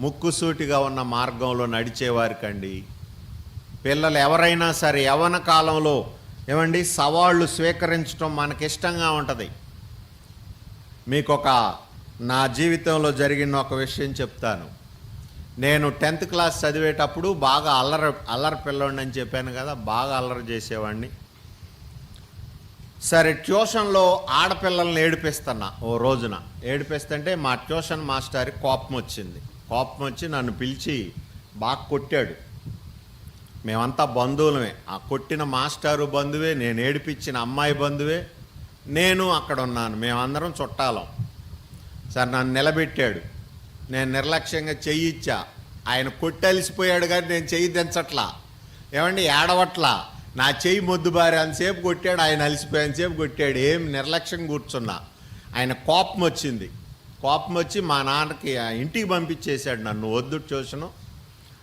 ముక్కుసూటిగా ఉన్న మార్గంలో నడిచేవారికండి. పిల్లలు ఎవరైనా సరే యవన కాలంలో ఏమండి సవాళ్ళు స్వీకరించడం మనకిష్టంగా ఉంటుంది. మీకు ఒక నా జీవితంలో జరిగిన ఒక విషయం చెప్తాను. నేను టెన్త్ క్లాస్ చదివేటప్పుడు బాగా అల్లరి అల్లరి పిల్లోడిని అని చెప్పాను కదా బాగా అల్లరి చేసేవాడిని సరే ట్యూషన్లో ఆడపిల్లల్ని ఏడిపిస్తున్నా ఓ రోజున. ఏడిపిస్తుంటే మా ట్యూషన్ మాస్టర్ కోపం వచ్చింది కోపం వచ్చి నన్ను పిలిచి బాగా కొట్టాడు. మేమంతా బంధువులమే. ఆ కొట్టిన మాస్టారు బంధువే నేను ఏడిపించిన అమ్మాయి బంధువే నేను అక్కడ ఉన్నాను మేమందరం చుట్టాలం. సార్ నన్ను నిలబెట్టాడు. నేను నిర్లక్ష్యంగా చెయ్యిచ్చా ఆయన కొట్టలిసిపోయాడు కానీ నేను చెయ్యి దించట్లా. ఏమండి ఏడవట్లా? నా చెయ్యి మొద్దుబారి అంతసేపు కొట్టాడు ఆయన అలసిపోయేంతసేపు కొట్టాడు. ఏం నిర్లక్ష్యం కూర్చున్నా. ఆయన కోపం వచ్చింది కోపం వచ్చి మా నాన్నకి ఆ ఇంటికి పంపించేశాడు నన్ను వద్దు ట్యూషను.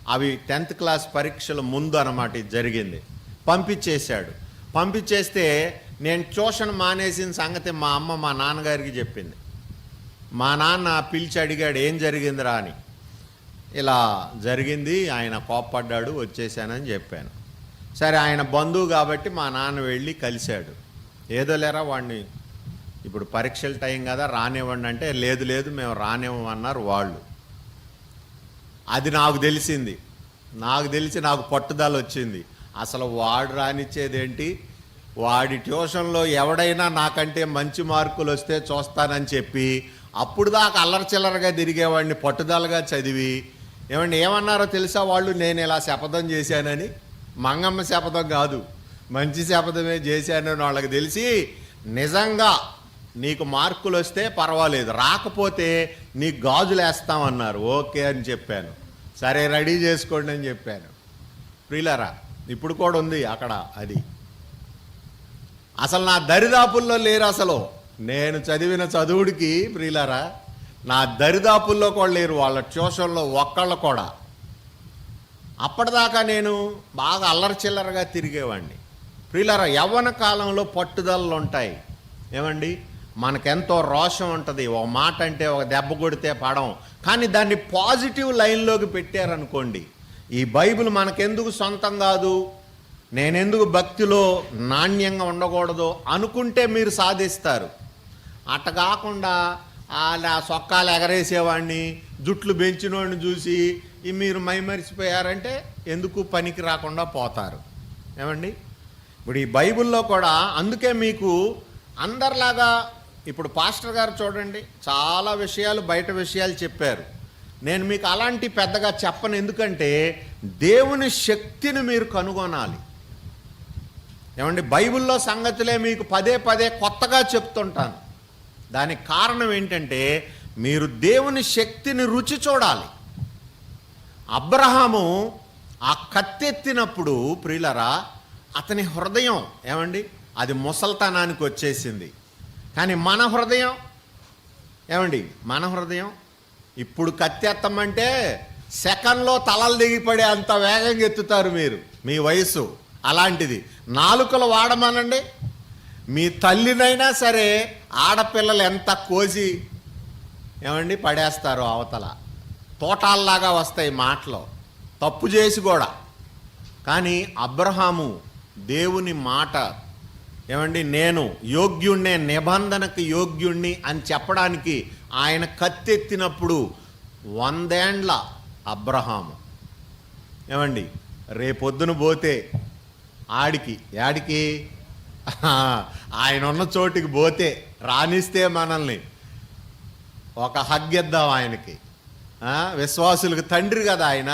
అవి టెన్త్ క్లాస్ పరీక్షల ముందు అన్నమాట ఇది జరిగింది. పంపించేశాడు. పంపించేస్తే నేను ట్యూషన్ మానేసిన సంగతి మా అమ్మ మా నాన్నగారికి చెప్పింది. మా నాన్న పిలిచి అడిగాడు ఏం జరిగిందిరా? అని. ఇలా జరిగింది ఆయన కోప్పడ్డాడు వచ్చేసానని చెప్పాను. సరే ఆయన బంధువు కాబట్టి మా నాన్న వెళ్ళి కలిశాడు. ఏదో లేరా వాడిని ఇప్పుడు పరీక్షల టైం కదా రానివ్వండి అంటే లేదు లేదు మేము రానివ్వమన్నారు వాళ్ళు. అది నాకు తెలిసింది. నాకు తెలిసి నాకు పట్టుదల వచ్చింది. అసలు వాడు రానిచ్చేదేంటి? వాడి ట్యూషన్లో ఎవడైనా నాకంటే మంచి మార్కులు వస్తే చూస్తానని చెప్పి అప్పుడు దాకా అల్లరి చిల్లరగా తిరిగేవాడిని పట్టుదలగా చదివి ఏమండి ఏమన్నారో తెలుసా వాళ్ళు? నేను ఇలా శపథం చేశానని. మంగమ్మ శపథం కాదు. మంచి శపథమే చేశానని వాళ్ళకి తెలిసి నిజంగా నీకు మార్కులు వస్తే పర్వాలేదు. రాకపోతే నీకు గాజులు వేస్తామన్నారు ఓకే అని చెప్పాను. సరే రెడీ చేసుకోండి అని చెప్పాను. ప్రిలరా ఇప్పుడు కూడా ఉంది అక్కడ అది. అసలు నా దరిదాపుల్లో లేరు అసలు. నేను చదివిన చదువుడికి ప్రిలరా నా దరిదాపుల్లో కూడా లేరు. వాళ్ళ ట్యూషన్లో ఒక్కళ్ళు కూడా. అప్పటిదాకా నేను బాగా అల్లరి చిల్లరగా తిరిగేవాడిని ప్రియులరా యవ్వన కాలంలో పట్టుదలలు ఉంటాయి. ఏమండి? మనకెంతో రోషం ఉంటుంది. ఒక మాట అంటే ఒక దెబ్బ కొడితే పడం. కానీ దాన్ని పాజిటివ్ లైన్లోకి పెట్టారనుకోండి. ఈ బైబిల్ మనకెందుకు సొంతం కాదు? నేనెందుకు భక్తిలో నాణ్యంగా ఉండకూడదు అనుకుంటే మీరు సాధిస్తారు. అట్ట కాకుండా అలా సొక్కాలు ఎగరేసేవాడిని జుట్లు పెంచినోడిని చూసి మీరు మైమరిచిపోయారంటే ఎందుకు పనికి రాకుండా పోతారు? ఏమండి? ఇప్పుడు ఈ బైబిల్లో కూడా అందుకే మీకు అందరిలాగా ఇప్పుడు పాస్టర్ గారు చూడండి చాలా విషయాలు బయట విషయాలు చెప్పారు. నేను మీకు అలాంటి పెద్దగా చెప్పను ఎందుకంటే దేవుని శక్తిని మీరు కనుగొనాలి. ఏమండి బైబిల్లో సంగతులే మీకు పదే పదే కొత్తగా చెప్తుంటాను. దానికి కారణం ఏంటంటే మీరు దేవుని శక్తిని రుచి చూడాలి. అబ్రహాము ఆ కత్తెత్తినప్పుడు ప్రియులరా అతని హృదయం ఏమండి అది ముసల్తనానికి వచ్చేసింది. కానీ మన హృదయం ఏమండి? మన హృదయం ఇప్పుడు కత్తెత్తమంటే సెకండ్లో తలలు దిగిపడే అంత వేగంగా ఎత్తుతారు మీరు. మీ వయసు అలాంటిది. నాలుకలు వాడమనండి. మీ తల్లినైనా సరే ఆడపిల్లలు ఎంత కోసి ఏమండి? పడేస్తారు అవతల. తోటాల్లాగా వస్తాయి మాటలు. తప్పు చేసి కూడా. కానీ అబ్రహాము దేవుని మాట ఏమండి నేను యోగ్యుణ్ణే నిబంధనకు యోగ్యుణ్ణి అని చెప్పడానికి ఆయన కత్తెత్తినప్పుడు వందేండ్ల అబ్రహాము. ఏమండి రేపొద్దున పోతే ఆడికి యాడికి? ఆయన ఉన్న చోటికి పోతే రాణిస్తే మనల్ని. ఒక హగ్ ఇద్దాం ఆయనకి. విశ్వాసులకు తండ్రి కదా ఆయన.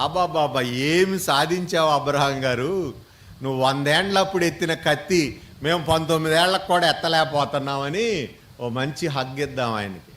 అబ్బాబాబా ఏమి సాధించావు అబ్రహాం గారు? నువ్వు వందేండ్లప్పుడు ఎత్తిన కత్తి మేము పంతొమ్మిదేళ్ళకు కూడా ఎత్తలేకపోతున్నామని ఓ మంచి హగ్గిద్దాం ఆయనకి.